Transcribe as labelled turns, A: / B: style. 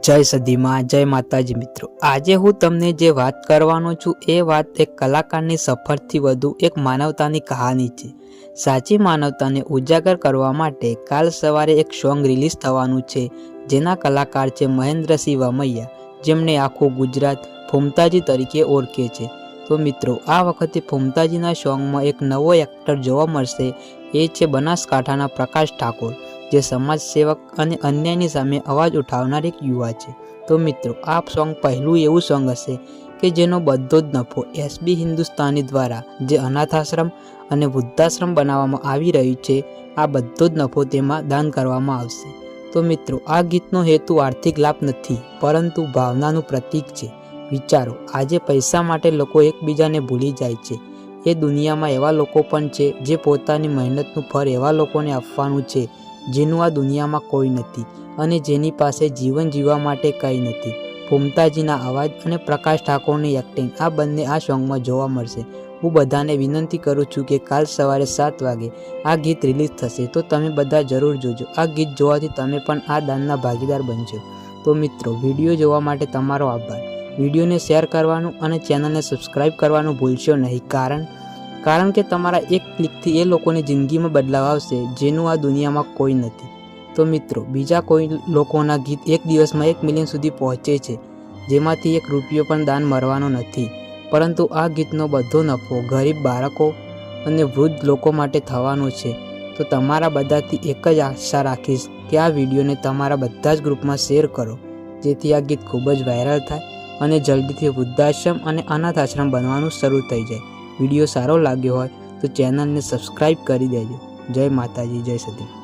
A: જય સદીમાં જય માતાજી મિત્રો. આજે હું તમને જે વાત કરવાનો છું, એ વાત એક કલાકારની સફરથી વધુ એક માનવતાની કહાની છે. સાચી માનવતાને ઉજાગર કરવા માટે કાલ સવારે એક સોંગ રિલીઝ થવાનું છે, જેના કલાકાર છે મહેન્દ્રસિંહ વામૈયા જેમણે આખું ગુજરાત ફૂમતાજી તરીકે ઓળખે છે. તો મિત્રો, આ વખતે ફૂમતાજીના સોંગમાં એક નવો એક્ટર જોવા મળશે, એ છે બનાસકાંઠાના પ્રકાશ ઠાકોર. જે સમાજ સેવક અને અન્યાયની સામે અવાજ ઉઠાવનાર એક યુવા છે. તો મિત્રો, આ સોંગ પહેલું એવું સોંગ હશે કે જેનો બધો જ નફો એસબી હિન્દુસ્તાની દ્વારા જે અનાથાશ્રમ અને વૃદ્ધાશ્રમ બનાવવામાં આવી રહ્યું છે, આ બધો જ નફો તેમાં દાન કરવામાં આવશે. તો મિત્રો, આ ગીતનો હેતુ આર્થિક લાભ નથી, પરંતુ ભાવનાનું પ્રતીક છે. વિચારો, આજે પૈસા માટે લોકો એકબીજાને ભૂલી જાય છે. એ દુનિયામાં એવા લોકો પણ છે જે પોતાની મહેનતનું ફળ એવા લોકોને આપવાનું છે જેનું આ દુનિયામાં કોઈ નથી અને જેની પાસે જીવન જીવવા માટે કંઈ નથી. ફૂમતાજીના અવાજ અને પ્રકાશ ઠાકોરની એક્ટિંગ આ બંને આ સોંગમાં જોવા મળશે. હું બધાને વિનંતી કરું છું કે કાલ સવારે સાત વાગે આ ગીત રિલીઝ થશે. તો તમે બધા જરૂર જોજો. આ ગીત જોવાથી તમે પણ આ દાનના ભાગીદાર બનશો. તો મિત્રો, વીડિયો જોવા માટે તમારો આભાર. વિડીયોને શેર કરવાનું અને ચેનલને સબસ્ક્રાઈબ કરવાનું ભૂલશો નહીં. કારણ કારણ કે તમારા એક ક્લિકથી એ લોકોની જિંદગીમાં બદલાવ આવશે, જેનું આ દુનિયામાં કોઈ નથી. તો મિત્રો, બીજા કોઈ લોકોના ગીત એક દિવસમાં એક મિલિયન સુધી પહોંચે છે, જેમાંથી એક રૂપિયો પણ દાન મળવાનો નથી. પરંતુ આ ગીતનો બધો નફો ગરીબ બાળકો અને વૃદ્ધ લોકો માટે થવાનો છે. તો તમારા બધાથી એક જ આશા રાખીશ કે આ વિડીયોને તમારા બધા જ ગ્રુપમાં શેર કરો, જેથી આ ગીત ખૂબ જ વાયરલ થાય અને જલ્દીથી વૃદ્ધાશ્રમ અને અનાથ આશ્રમ બનવાનું શરૂ થઈ જાય. વીડિયો સારો લાગ્યો હોય તો ચેનલને સબસ્ક્રાઈબ કરી દેજો. જય માતાજી જય સતી.